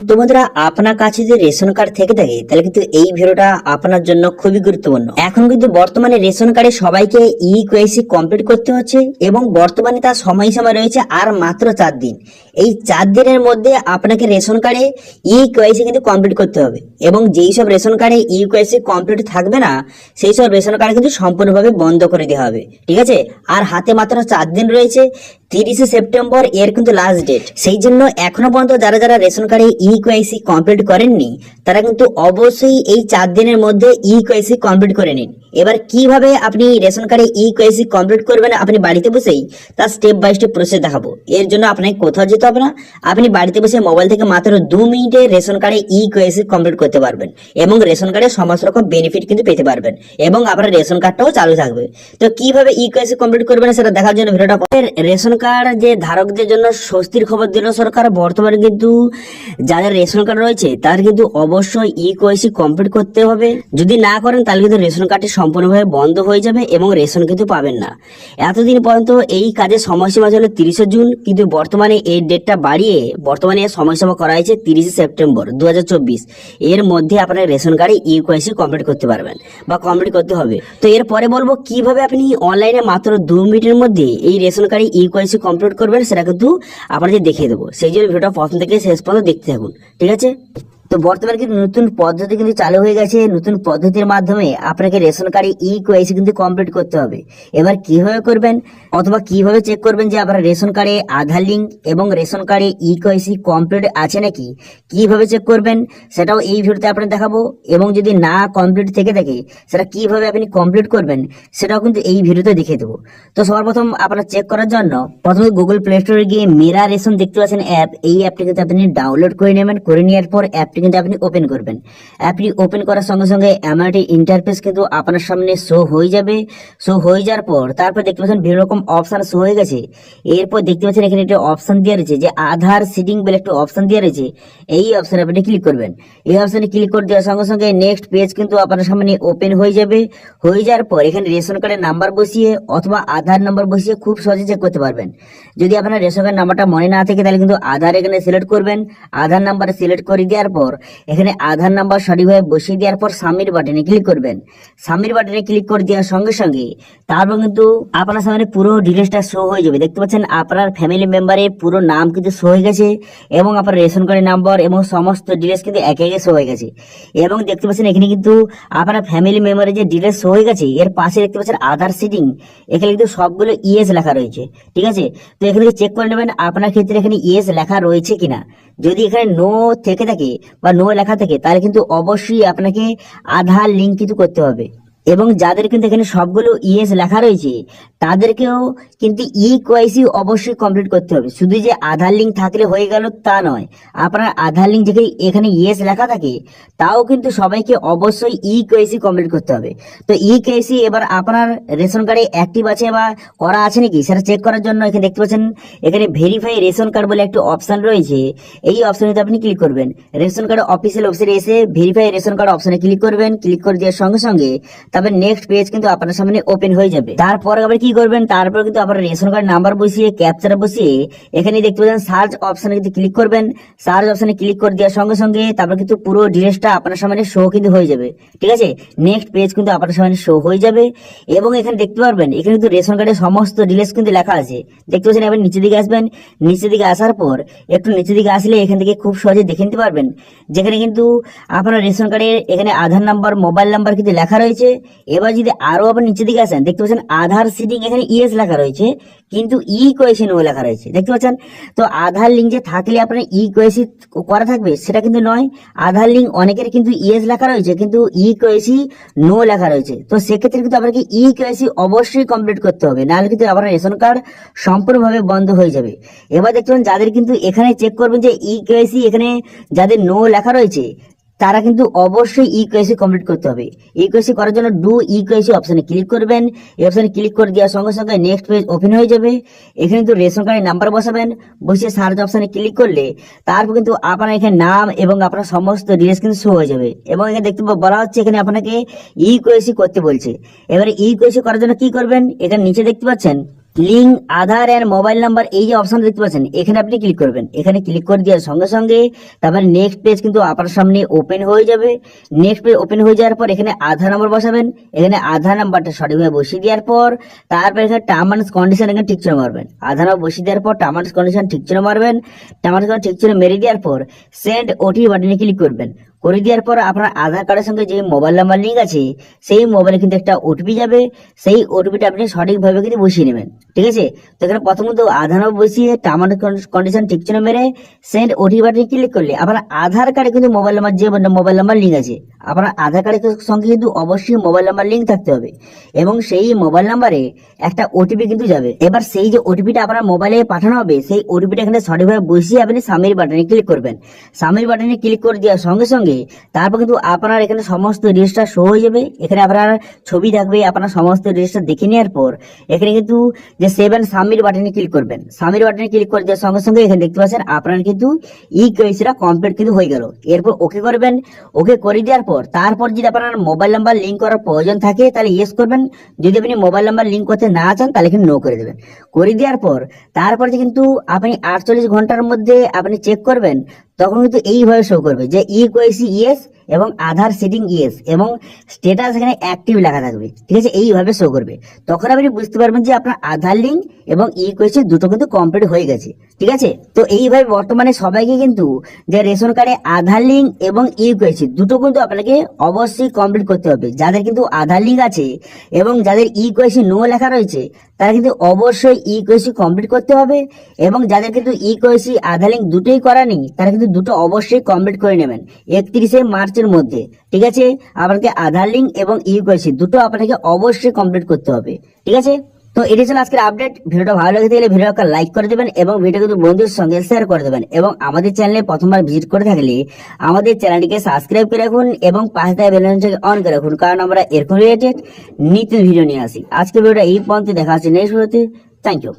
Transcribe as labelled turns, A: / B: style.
A: তো বন্ধুরা, আপনার কাছে যদি রেশন কার্ড থেকে থাকে, তাহলে কিন্তু এই ভিডিওটা আপনার জন্য খুবই গুরুত্বপূর্ণ। এখন কিন্তু বর্তমানে রেশন কার্ডে সবাইকে ই কোয়েসি কমপ্লিট করতে হচ্ছে এবং বর্তমানে তার সময় সময় রয়েছে আর মাত্র চার দিন। এই চার দিনের মধ্যে আপনাকে রেশন কার্ডে ই কোয়েসি কিন্তু কমপ্লিট করতে হবে। এবং যেই সব রেশন কার্ডে ই কোয়েসি কমপ্লিট থাকবে না, সেই সব রেশন কার্ড কিন্তু সম্পূর্ণভাবে বন্ধ করে দেওয়া হবে। ঠিক আছে? আর হাতে মাত্র চার দিন রয়েছে, তিরিশে সেপ্টেম্বর এর কিন্তু লাস্ট ডেট সেই জন্য এখনও পর্যন্ত যারা যারা রেশন কার্ডে ই কোয়াইসি কমপ্লিট করেননি, তারা কিন্তু অবশ্যই এই চার দিনের মধ্যে ই কোয়াইসি কমপ্লিট করে নিন। এবার কীভাবে আপনি রেশন কার্ডে ই কোয়াইসি কমপ্লিট করবেন আপনি বাড়িতে বসেই তার স্টেপ বাই স্টেপ প্রসেস দেখাবো। এর জন্য আপনাকে কোথাও যেতে হবে না। আপনি বাড়িতে বসে মোবাইল থেকে মাত্র দু মিনিটে রেশন কার্ডে ই কোয়াইসি কমপ্লিট করতে পারবেন এবং রেশন কার্ডে সমস্ত রকম বেনিফিট কিন্তু পেতে পারবেন এবং আপনার রেশন কার্ডটাও চালু থাকবে। তো কীভাবে ই কোয়াইসি কমপ্লিট করবেন সেটা দেখার জন্য ভিডিওটা রেশন কার্ড যে ধারকদের জন্য স্বস্তির খবর দিল সরকার, বর্তমানে কিন্তু যাদের রেশন কার্ড রয়েছে, তাদের কিন্তু অবশ্যই ই কোয়াইসি কমপ্লিট করতে হবে। যদি না করেন, তাহলে কিন্তু রেশন কার্ডটি সম্পূর্ণভাবে বন্ধ হয়ে যাবে এবং রেশন কিন্তু পাবেন না। এতদিন পর্যন্ত এই কাজের সময়সীমা ছিল তিরিশে জুন, কিন্তু বর্তমানে এই ডেটটা বাড়িয়ে বর্তমানে সময়সভা করা হয়েছে তিরিশে সেপ্টেম্বর দু হাজার চব্বিশ। এর মধ্যে আপনার রেশন কার্ডে ই কোয়াইসি কমপ্লিট করতে পারবেন বা কমপ্লিট করতে হবে। তো এরপরে বলব কীভাবে আপনি অনলাইনে মাত্র দু মিনিটের মধ্যে এই রেশন কার্ডে ই কোয়াইসি কমপ্লিট করবেন সেটা কিন্তু আপনাদের দেখিয়ে দেবো। সেই জন্য ভিডিওটা প্রথম থেকে শেষ পর্যন্ত দেখতে থাকুন। ঠিক আছে? তো বর্তমানে কিন্তু নতুন পদ্ধতি কিন্তু চালু হয়ে গেছে। নতুন পদ্ধতির মাধ্যমে আপনাকে রেশন কার্ডে ই কোয়াইসি কিন্তু কমপ্লিট করতে হবে। এবার কীভাবে করবেন? অথবা কীভাবে চেক করবেন যে আপনার রেশন কার্ডে আধার লিঙ্ক এবং রেশন কার্ডে ই কোয়াইসি কমপ্লিট আছে নাকি? কীভাবে চেক করবেন? সেটাও এই ভিডিওতে আপনার দেখাবো। এবং যদি না কমপ্লিট থেকে থাকে, সেটা কীভাবে আপনি কমপ্লিট করবেন, সেটাও কিন্তু এই ভিডিওতে দেখিয়ে দেবো। তো সবার প্রথম আপনার চেক করার জন্য প্রথমে গুগল প্লে স্টোরে গিয়ে মেরা রেশন দেখতে পাচ্ছেন অ্যাপ এই অ্যাপটি কিন্তু আপনি ডাউনলোড করে নেবেন। করে নেওয়ার পর অ্যাপটি কিন্তু আপনি ওপেন করবেন। অ্যাপটি ওপেন করার সঙ্গে সঙ্গে এমন একটি ইন্টারফেস কিন্তু আপনার সামনে শো হয়ে যাবে। শো হয়ে যাওয়ার পর তারপর দেখতে পাচ্ছেন বিভিন্ন রকম অপশান শো হয়ে গেছে। এরপর দেখতে পাচ্ছেন এখানে একটা অপশন দেওয়া রয়েছে যে আধার সিটিং বলে একটা অপশান দেওয়া রয়েছে। এই অপশনে আপনি ক্লিক করবেন। এই অপশনে ক্লিক করে দেওয়ার সঙ্গে সঙ্গে নেক্সট পেজ কিন্তু আপনার সামনে ওপেন হয়ে যাবে। হয়ে যাওয়ার পর এখানে রেশন কার্ডের নাম্বার বসিয়ে অথবা আধার নাম্বার বসিয়ে খুব সহজে চেক করতে পারবেন। যদি আপনার রেশন কার্ড নাম্বারটা মনে না থাকে তাহলে কিন্তু আধার এখানে সিলেক্ট করবেন। আধার নাম্বার সিলেক্ট করে দেওয়ার পর এখানে আধার নাম্বার সঠিকভাবে বসিয়ে দেওয়ার পর সাবমিট বাটনে ক্লিক করবেন। সাবমিট বাটনে ক্লিক করে দেওয়ার সঙ্গে সঙ্গে তারপর কিন্তু আপনার সামনে পুরো ডিটেলসটা শো হয়ে যাবে। দেখতে পাচ্ছেন আপনার ফ্যামিলি মেম্বারের পুরো নাম কিন্তু শো হয়ে গেছে এবং আপনার রেশন কার্ডের নাম্বার এবং সমস্ত ডিটেলস কিন্তু একে একে শো হয়ে গেছে। এবং দেখতে পাচ্ছেন এখানে কিন্তু আপনার ফ্যামিলি মেম্বারের যে ডিটেলস শো হয়ে গেছে, এর পাশে দেখতে পাচ্ছেন আধার সিটিং এখানে কিন্তু সবগুলো ইএস লেখা রয়েছে, ঠিক আছে? তো এখানে চেক করে নেবেন আপনার ক্ষেত্রে এখানে ইএস লেখা রয়েছে কিনা। যদি এখানে নো থেকে থাকে বা নো লেখা থাকে তাহলে কিন্তু অবশ্যই আপনাকে আধার লিঙ্ক কিন্তু করতে হবে। এবং যাদের কিন্তু এখানে সবগুলো ইএস লেখা রয়েছে, তাদেরকেও কিন্তু ই কোয়াইসি অবশ্যই কমপ্লিট করতে হবে। শুধু যে আধার লিঙ্ক থাকলে হয়ে গেল তা নয়, আপনার আধার লিঙ্ক যেখানে এখানে ইএস লেখা থাকে, তাও কিন্তু সবাইকে অবশ্যই ই কোয়াইসি কমপ্লিট করতে হবে। তো ই কোয়াইসি এবার আপনার রেশন কার্ডে অ্যাক্টিভ আছে বা করা আছে নাকি, সেটা চেক করার জন্য এখানে দেখতে পাচ্ছেন, এখানে ভেরিফাই রেশন কার্ড বলে একটা অপশন রয়েছে। এই অপশনে আপনি ক্লিক করবেন। রেশন কার্ড অফিসিয়াল ওয়েবসাইটে এসে ভেরিফাই রেশন কার্ড অপশনে ক্লিক করবেন। ক্লিক করে দেওয়ার সঙ্গে সঙ্গে তারপর নেক্সট পেজ কিন্তু আপনার সামনে ওপেন হয়ে যাবে। তারপর আবার কি করবেন? তারপর কিন্তু আপনার রেশন কার্ড নাম্বার বসিয়ে ক্যাপচার বসিয়ে, এখানে দেখতে পাচ্ছেন সার্চ অপশনে কিন্তু ক্লিক করবেন। সার্চ অপশনে ক্লিক করে দেওয়ার সঙ্গে সঙ্গে তারপর কিন্তু পুরো ডিটেলসটা আপনার সামনে শো কিন্তু হয়ে যাবে। ঠিক আছে? নেক্সট পেজ কিন্তু আপনার সামনে শো হয়ে যাবে। এবং এখানে দেখতে পারবেন, এখানে কিন্তু রেশন কার্ডের সমস্ত ডিটেলস কিন্তু লেখা আছে। দেখতে পাচ্ছেন এবার নিচের দিকে আসবেন। নিচের দিকে আসার পর, একটু নিচের দিকে আসলে এখান থেকে খুব সহজে দেখে নিতে পারবেন। যেখানে কিন্তু আপনার রেশন কার্ডের এখানে আধার নাম্বার মোবাইল নাম্বার কিন্তু লেখা রয়েছে। এবার যদি আরও আবার নিচের দিকে আসেন, দেখতে পাচ্ছেন আধার সিটিং এখানে ইএস লেখা রয়েছে, কিন্তু ই কোয়েশন ও লেখা রয়েছে, দেখতে পাচ্ছেন? তো আধার লিঙ্ক যে থাকলে আপনার ই কোয়েসি করা থাকবে, সেটা কিন্তু নয়। আধার লিঙ্ক অনেকের কিন্তু ইএস লেখা রয়েছে, কিন্তু ই কোয়েসি নো লেখা রয়েছে। তো সেক্ষেত্রে কিন্তু আপনাকে ই কোয়েসি অবশ্যই কমপ্লিট করতে হবে, নাহলে কিন্তু আপনার রেশন কার্ড সম্পূর্ণভাবে বন্ধ হয়ে যাবে। এবার দেখবেন যাদের কিন্তু এখানে চেক করবেন যে ই কেওয়াইসি এখানে যাদের নো লেখা রয়েছে তারা কিন্তু অবশ্যই ই কেওয়াইসি কমপ্লিট করতে হবে। ই কেওয়াইসি করার জন্য ডু ই কেওয়াইসি অপশনে ক্লিক করবেন। এই অপশনে ক্লিক করে দেওয়ার সঙ্গে সঙ্গে নেক্সট পেজ ওপেন হয়ে যাবে। এখানে কিন্তু রেশন কার্ডের নাম্বার বসাবেন। বসিয়ে সার্চ অপশনে ক্লিক করলে তারপর কিন্তু আপনার এখানে নাম এবং আপনার সমস্ত ডিটেলস কিন্তু শো হয়ে যাবে। এবং এখানে দেখতে বলা হচ্ছে এখানে আপনাকে ই কেওয়াইসি করতে বলছে। এবারে ই কেওয়াইসি করার জন্য কি করবেন? এখানে নিচে দেখতে পাচ্ছেন link Aadhaar and mobile number এই যে অপশন দেখতে পাচ্ছেন, এখানে আপনি ক্লিক করবেন। এখানে ক্লিক করে দেওয়ার সঙ্গে সঙ্গে তারপর নেক্সট পেজ কিন্তু আপনার সামনে ওপেন হয়ে যাবে। নেক্সট পেজ ওপেন হয়ে যাওয়ার পর এখানে আধার নাম্বার বসাবেন। এখানে আধার নাম্বারটা সঠিকভাবে বসিয়ে দেওয়ার পর তারপর এখানে টার্ম অ্যান্ড কন্ডিশন এখানে ঠিক করে মারবেন। আধার নাম্বার বসিয়ে দেওয়ার পর টার্ম অ্যান্ড কন্ডিশন ঠিক করে মারবেন। টার্ম অ্যান্ড ঠিক করে মেরে দেওয়ার পর সেন্ড ওটিপি বাটনে ক্লিক করবেন। করে দেওয়ার পর আপনার আধার কার্ডের সঙ্গে যে মোবাইল নাম্বার লিঙ্ক আছে, সেই মোবাইলে কিন্তু একটা ওটিপি যাবে। সেই ওটিপিটা আপনি সঠিকভাবে কিন্তু বসিয়ে নেবেন। ঠিক আছে? তো এখানে প্রথমত আধার বসিয়ে টার্ম কন্ডিশন ঠিক ছিল মেরে সেন্ড ওটিপি বাটনে ক্লিক করলে আপনার আধার কার্ডে কিন্তু মোবাইল নাম্বার যে মোবাইল নাম্বার লিঙ্ক আছে, আপনার আধার কার্ডের সঙ্গে কিন্তু অবশ্যই মোবাইল নাম্বার লিঙ্ক থাকতে হবে এবং সেই মোবাইল নাম্বারে একটা ওটিপি কিন্তু যাবে। এবার সেই যে ওটিপিটা আপনার মোবাইলে পাঠানো হবে, সেই ওটিপিটা এখানে সঠিকভাবে বসিয়ে আপনি সামির বাটনে ক্লিক করবেন। সামির বাটনে ক্লিক করে দেওয়ার সঙ্গে সঙ্গে তারপর কিন্তু আপনার এখানে সমস্ত রেজিস্টার শো হয়ে যাবে। এখানে আপনার ছবি থাকবে, আপনার সমস্ত রেজিস্টার দেখে নেওয়ার পর এখানে কিন্তু যে সেভেন সামির বাটনে ক্লিক করবেন। সামির বাটনে ক্লিক করে দেওয়ার সঙ্গে সঙ্গে এখানে দেখতে পাচ্ছেন, আপনার কিন্তু ই কেসিটা কমপ্লিট কিন্তু হয়ে গেল। এরপর ওকে করবেন। ওকে করে দেওয়ার পর, তারপর যদি আপনার মোবাইল নাম্বার লিঙ্ক করার প্রয়োজন থাকে, তাহলে ইয়েস করবেন। যদি আপনি মোবাইল নাম্বার লিঙ্ক করতে না চান, তাহলে এখানে নো করে দেবেন। করে দেওয়ার পর, তারপর যে কিন্তু আপনি আটচল্লিশ ঘণ্টার মধ্যে আপনি চেক করবেন তখন কিন্তু এইভাবে শো করবে যে ই কোয়েসি ইয়েস এবং আধার সেটিং ইয়েস এবং স্টেটাস এখানে অ্যাক্টিভ লেখা থাকবে, ঠিক আছে? এইভাবে শো করবে। তখন আপনি বুঝতে পারবেন যে আপনার আধার লিঙ্ক এবং ই কোয়েসি দুটো কিন্তু কমপ্লিট হয়ে গেছে, ঠিক আছে? তো এইভাবে বর্তমানে সবাইকে কিন্তু যে রেশন কার্ডে আধার লিঙ্ক এবং ই কোয়েসি দুটো কিন্তু আপনাকে অবশ্যই কমপ্লিট করতে হবে। যাদের কিন্তু আধার লিঙ্ক আছে এবং যাদের ই কোয়েসি নো লেখা রয়েছে, তারা কিন্তু অবশ্যই ই কোয়েসি কমপ্লিট করতে হবে এবং যাদের কিন্তু ই কোয়েসি আধার লিঙ্ক দুটোই করা নেই, তারা কিন্তু দুটো অবশ্যই কমপ্লিট করে নেবেন। একত্রিশে মার্চের মধ্যে, ঠিক আছে? আপনাকে আধার লিঙ্ক এবং ই কোয়েসি দুটো আপনাকে অবশ্যই কমপ্লিট করতে হবে, ঠিক আছে? তো এটি ছিল আজকের আপডেট ভিডিওটা ভালো লেগে থাকলে ভিডিওটা লাইক করে দেবেন এবং ভিডিও কিন্তু বন্ধুদের সঙ্গে শেয়ার করে দেবেন এবং আমাদের চ্যানেলে প্রথমবার ভিজিট করে থাকলে আমাদের চ্যানেলটিকে সাবস্ক্রাইব করে রাখুন এবং পাশে থাকা অন করে রাখুন, কারণ আমরা এরকম রিলেটেড নিত্য ভিডিও নিয়ে আসি। আজকের ভিডিওটা এই পর্যন্ত, দেখা হচ্ছে নেক্সট ভিডিওতে থ্যাংক ইউ